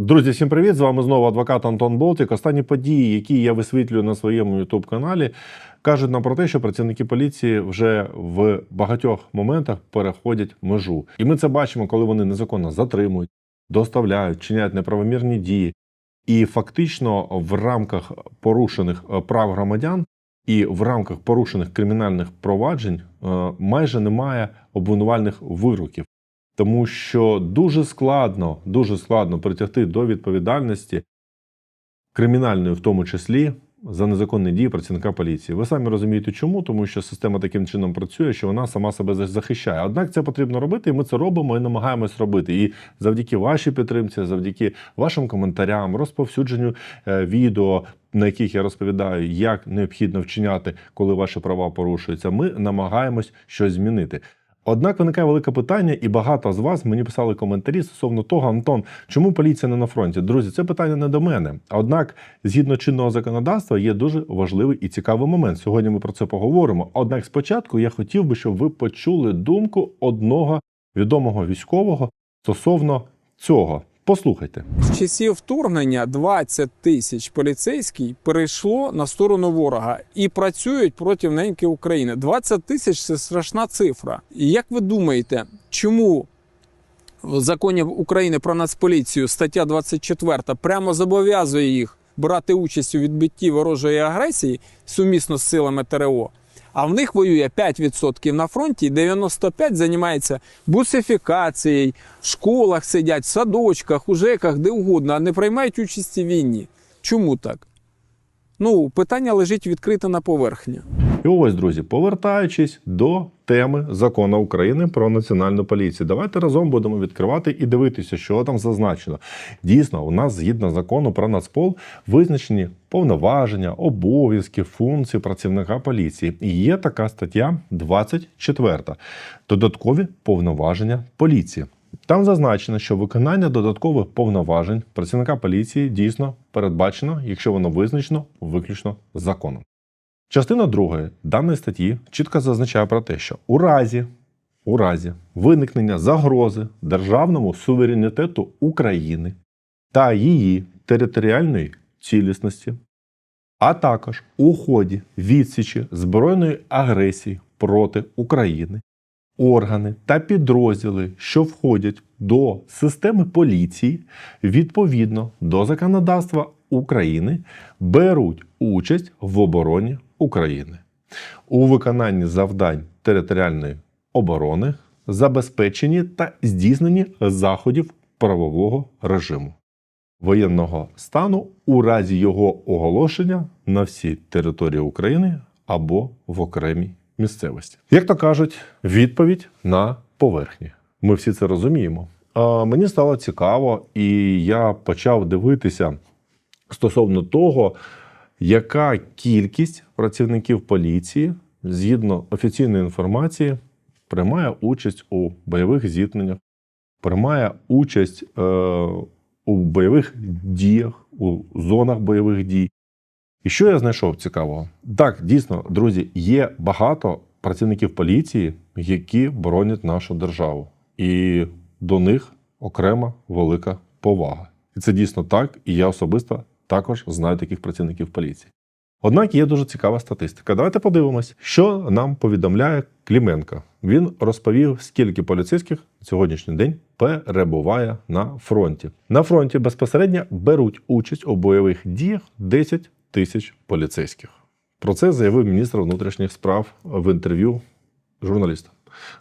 Друзі, всім привіт! З вами знову адвокат Антон Болтик. Останні події, які я висвітлюю на своєму youtube каналі, кажуть нам про те, що працівники поліції вже в багатьох моментах переходять межу. І ми це бачимо, коли вони незаконно затримують, доставляють, чиняють неправомірні дії. І фактично в рамках порушених е, прав громадян і в рамках порушених кримінальних проваджень е, майже немає обвинувальних вироків. Тому що дуже складно, дуже складно притягти до відповідальності кримінальної, в тому числі за незаконні дії працівника поліції. Ви самі розумієте, чому, тому що система таким чином працює, що вона сама себе захищає. Однак це потрібно робити, і ми це робимо і намагаємось робити. І завдяки вашій підтримці, завдяки вашим коментарям, розповсюдженню е, відео. На яких я розповідаю, як необхідно вчиняти, коли ваші права порушуються, ми намагаємось щось змінити. Однак виникає велике питання, і багато з вас мені писали коментарі стосовно того, Антон, чому поліція не на фронті? Друзі, це питання не до мене. Однак, згідно чинного законодавства, є дуже важливий і цікавий момент. Сьогодні ми про це поговоримо. Однак, спочатку я хотів би, щоб ви почули думку одного відомого військового стосовно цього. Послухайте. З часів вторгнення 20 тисяч поліцейських перейшло на сторону ворога і працюють проти неньки України. 20 тисяч це страшна цифра. І як ви думаєте, чому в законі України про нацполіцію стаття 24 прямо зобов'язує їх брати участь у відбитті ворожої агресії сумісно з силами ТРО? А в них воює 5% на фронті, і 95% займається бусифікацією, в школах сидять, в садочках, у ЖЕКах, де угодно, а не приймають участь у війні. Чому так? Ну, питання лежить відкрите на поверхні. І ось, друзі, повертаючись до теми закону України про національну поліцію, давайте разом будемо відкривати і дивитися, що там зазначено. Дійсно, у нас згідно закону про нацпол визначені повноваження, обов'язки, функції працівника поліції. І є така стаття 24. Додаткові повноваження поліції. Там зазначено, що виконання додаткових повноважень працівника поліції дійсно передбачено, якщо воно визначено виключно законом. Частина 2 даної статті чітко зазначає про те, що у разі, у разі виникнення загрози державному суверенітету України та її територіальної цілісності, а також у ході відсічі збройної агресії проти України, органи та підрозділи, що входять до системи поліції, відповідно до законодавства України, беруть участь в обороні України у виконанні завдань територіальної оборони, забезпеченні та здійсненні заходів правового режиму воєнного стану у разі його оголошення на всій території України або в окремій місцевості. Як то кажуть, відповідь на поверхні. Ми всі це розуміємо. А мені стало цікаво, і я почав дивитися стосовно того, яка кількість працівників поліції згідно офіційної інформації приймає участь у бойових зіткненнях, приймає участь е, у бойових діях, у зонах бойових дій. І що я знайшов цікавого? Так, дійсно, друзі, є багато працівників поліції, які боронять нашу державу, і до них окрема велика повага. І це дійсно так, і я особисто також знаю таких працівників поліції. Однак є дуже цікава статистика. Давайте подивимось, що нам повідомляє Кліменко. Він розповів, скільки поліцейських сьогоднішній день перебуває на фронті. На фронті безпосередньо беруть участь у бойових діях 10 тисяч поліцейських. Про це заявив міністр внутрішніх справ в інтерв'ю журналістам.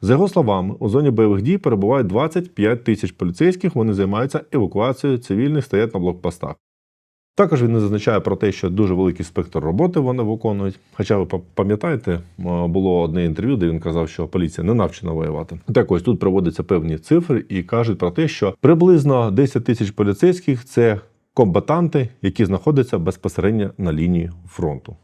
За його словами, у зоні бойових дій перебувають 25 тисяч поліцейських. Вони займаються евакуацією цивільних, стоять на блокпостах. Також він не зазначає про те, що дуже великий спектр роботи вони виконують. Хоча ви пам'ятаєте, було одне інтерв'ю, де він казав, що поліція не навчена воювати. Так ось тут проводяться певні цифри і кажуть про те, що приблизно 10 тисяч поліцейських це комбатанти, які знаходяться безпосередньо на лінії фронту.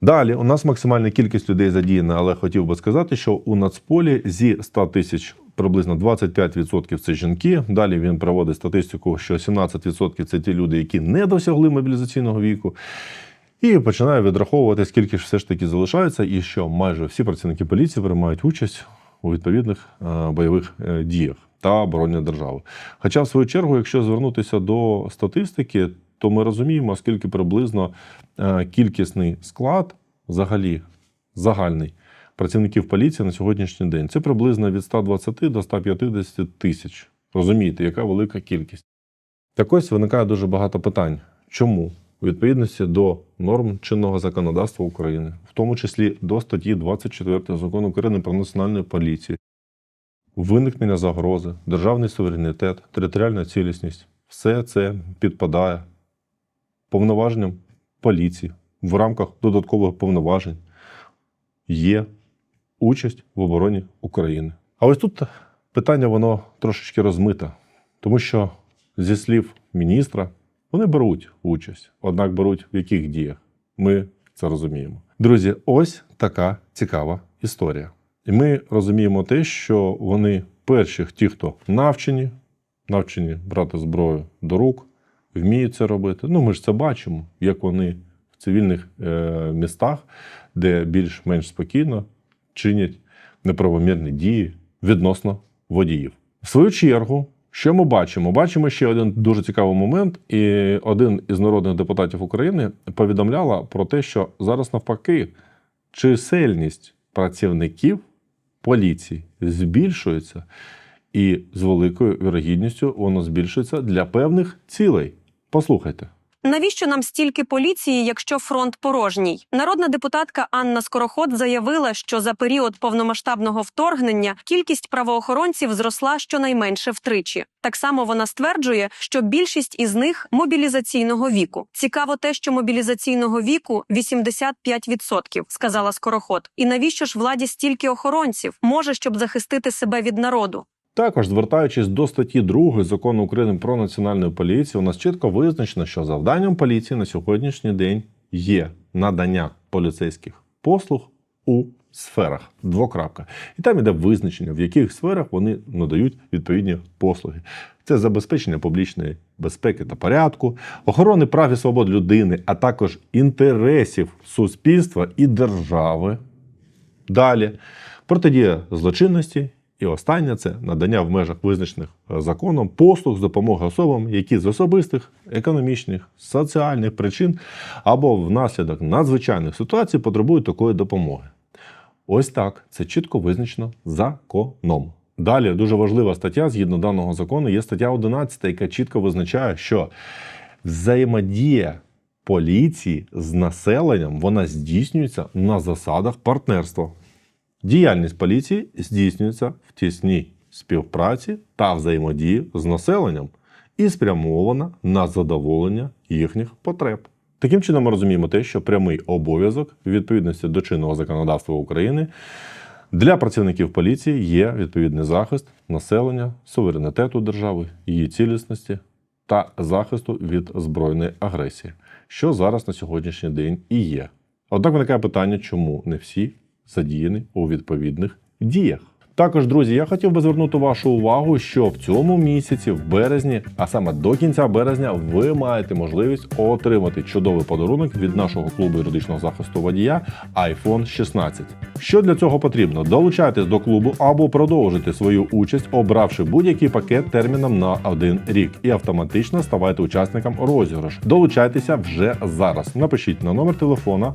Далі у нас максимальна кількість людей задіяна, але хотів би сказати, що у Нацполі зі 100 тисяч приблизно 25% це жінки. Далі він проводить статистику, що 17% це ті люди, які не досягли мобілізаційного віку. І починає відраховувати, скільки ж все ж таки залишається, і що майже всі працівники поліції приймають участь у відповідних е, бойових е, діях. та обороні держави. Хоча, в свою чергу, якщо звернутися до статистики, то ми розуміємо, скільки приблизно е, кількісний склад, взагалі загальний працівників поліції на сьогоднішній день. Це приблизно від 120 до 150 тисяч. Розумієте, яка велика кількість. Так ось виникає дуже багато питань. Чому? У відповідності до норм чинного законодавства України, в тому числі до статті 24 закону України про національну поліцію, виникнення загрози, державний суверенітет, територіальна цілісність все це підпадає повноваженням поліції в рамках додаткових повноважень є участь в обороні України. А ось тут питання воно трошечки розмите, тому що зі слів міністра вони беруть участь, однак беруть в яких діях. Ми це розуміємо. Друзі, ось така цікава історія. І ми розуміємо те, що вони перші, ті, хто навчені, навчені брати зброю до рук, вміють це робити. Ну, ми ж це бачимо, як вони в цивільних е, містах, де більш-менш спокійно чинять неправомірні дії відносно водіїв. В свою чергу, що ми бачимо? Бачимо ще один дуже цікавий момент, і один із народних депутатів України повідомляла про те, що зараз навпаки чисельність працівників поліції збільшується, і з великою вірогідністю воно збільшується для певних цілей. Послухайте. Навіщо нам стільки поліції, якщо фронт порожній? Народна депутатка Анна Скороход заявила, що за період повномасштабного вторгнення кількість правоохоронців зросла щонайменше втричі. Так само вона стверджує, що більшість із них мобілізаційного віку. Цікаво те, що мобілізаційного віку 85%, сказала Скороход. І навіщо ж владі стільки охоронців? Може, щоб захистити себе від народу. Також звертаючись до статті 2 закону України про національну поліцію, у нас чітко визначено, що завданням поліції на сьогоднішній день є надання поліцейських послуг у сферах. Двокрапка. І там іде визначення, в яких сферах вони надають відповідні послуги. Це забезпечення публічної безпеки та порядку, охорони прав і свобод людини, а також інтересів суспільства і держави. Далі протидія злочинності. І останнє це надання в межах визначених е, законом послуг з допомоги особам, які з особистих, економічних, соціальних причин або внаслідок надзвичайних ситуацій потребують такої допомоги. Ось так це чітко визначено законом. Далі дуже важлива стаття згідно даного закону є стаття 11, яка чітко визначає, що взаємодія поліції з населенням вона здійснюється на засадах партнерства. Діяльність поліції здійснюється в тісній співпраці та взаємодії з населенням і спрямована на задоволення їхніх потреб. Таким чином, ми розуміємо те, що прямий обов'язок відповідності до чинного законодавства України для працівників поліції є відповідний захист населення, суверенітету держави, її цілісності та захисту від збройної агресії, що зараз на сьогоднішній день і є. Однак виникає питання, чому не всі задіяні у відповідних діях. Також, друзі, я хотів би звернути вашу увагу, що в цьому місяці, в березні, а саме до кінця березня, ви маєте можливість отримати чудовий подарунок від нашого клубу юридичного захисту водія iPhone 16. Що для цього потрібно? Долучайтесь до клубу або продовжити свою участь, обравши будь-який пакет терміном на один рік, і автоматично ставайте учасником розіграшу. Долучайтеся вже зараз. Напишіть на номер телефона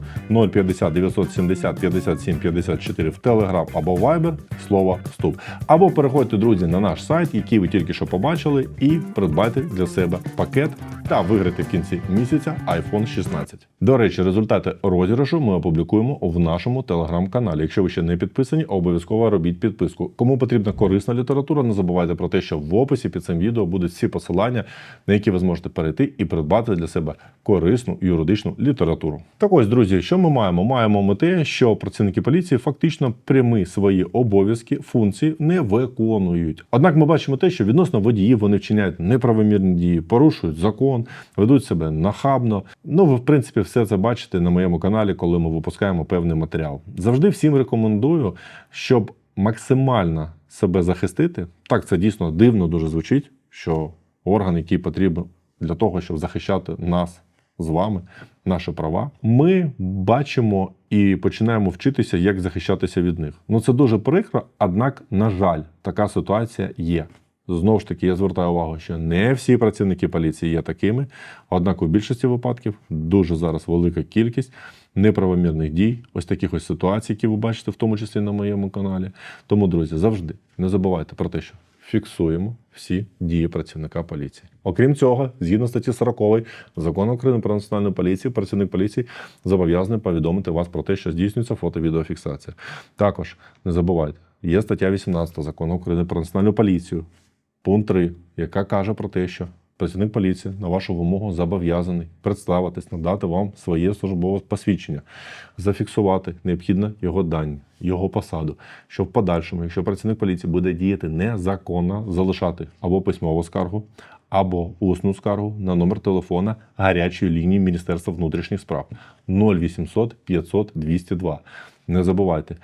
050 970 57 54 в Telegram або Viber слово вступ. Або переходьте, друзі, на наш сайт, який ви тільки що побачили, і придбайте для себе пакет та виграти в кінці місяця iPhone 16. До речі, результати розіграшу ми опублікуємо в нашому телеграм-каналі. Якщо ви ще не підписані, обов'язково робіть підписку. Кому потрібна корисна література, не забувайте про те, що в описі під цим відео будуть всі посилання, на які ви зможете перейти і придбати для себе корисну юридичну літературу. Так ось, друзі, що ми маємо? Маємо ми те, що працівники поліції фактично прямі свої обов'язки, функції не виконують. Однак ми бачимо те, що відносно водіїв вони вчиняють неправомірні дії, порушують закон, ведуть себе нахабно. Ну, ви в принципі все це бачите на моєму каналі, коли ми випускаємо певний матеріал. Завжди всім рекомендую, щоб максимально себе захистити. Так, це дійсно дивно дуже звучить, що орган, який потрібен для того, щоб захищати нас з вами, наші права, ми бачимо і починаємо вчитися, як захищатися від них. Ну це дуже прикро, однак, на жаль, така ситуація є. Знову ж таки, я звертаю увагу, що не всі працівники поліції є такими. Однак у більшості випадків дуже зараз велика кількість неправомірних дій, ось таких ось ситуацій, які ви бачите, в тому числі на моєму каналі. Тому, друзі, завжди не забувайте про те, що фіксуємо всі дії працівника поліції. Окрім цього, згідно статті 40 закону України про національну поліцію, працівник поліції зобов'язаний повідомити вас про те, що здійснюється фото-відеофіксація. Також не забувайте, є стаття 18 закону України про національну поліцію, пункт 3, яка каже про те, що працівник поліції на вашу вимогу зобов'язаний представитись, надати вам своє службове посвідчення, зафіксувати необхідно його дані, його посаду, щоб в подальшому, якщо працівник поліції буде діяти незаконно, залишати або письмову скаргу, або усну скаргу на номер телефона гарячої лінії Міністерства внутрішніх справ 0800 500 202. Не забувайте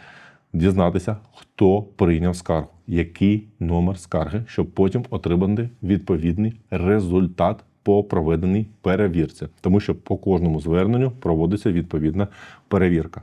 дізнатися, хто прийняв скаргу, який номер скарги, щоб потім отримати відповідний результат по проведеній перевірці, тому що по кожному зверненню проводиться відповідна перевірка.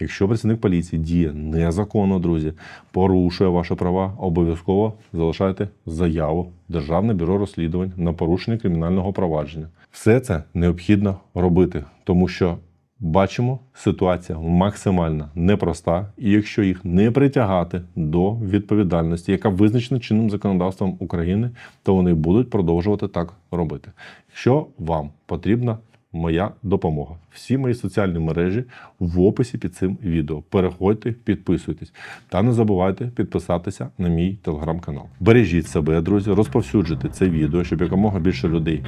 Якщо працівник поліції діє незаконно, друзі, порушує ваші права, обов'язково залишайте заяву Державне бюро розслідувань на порушення кримінального провадження. Все це необхідно робити, тому що бачимо, ситуація максимально непроста, і якщо їх не притягати до відповідальності, яка визначена чинним законодавством України, то вони будуть продовжувати так робити. Якщо вам потрібна моя допомога, всі мої соціальні мережі в описі під цим відео. Переходьте, підписуйтесь та не забувайте підписатися на мій телеграм-канал. Бережіть себе, друзі, розповсюджуйте це відео, щоб якомога більше людей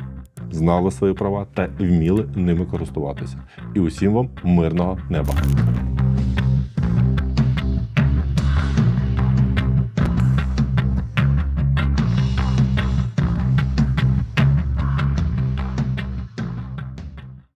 знали свої права та вміли ними користуватися. І усім вам мирного неба.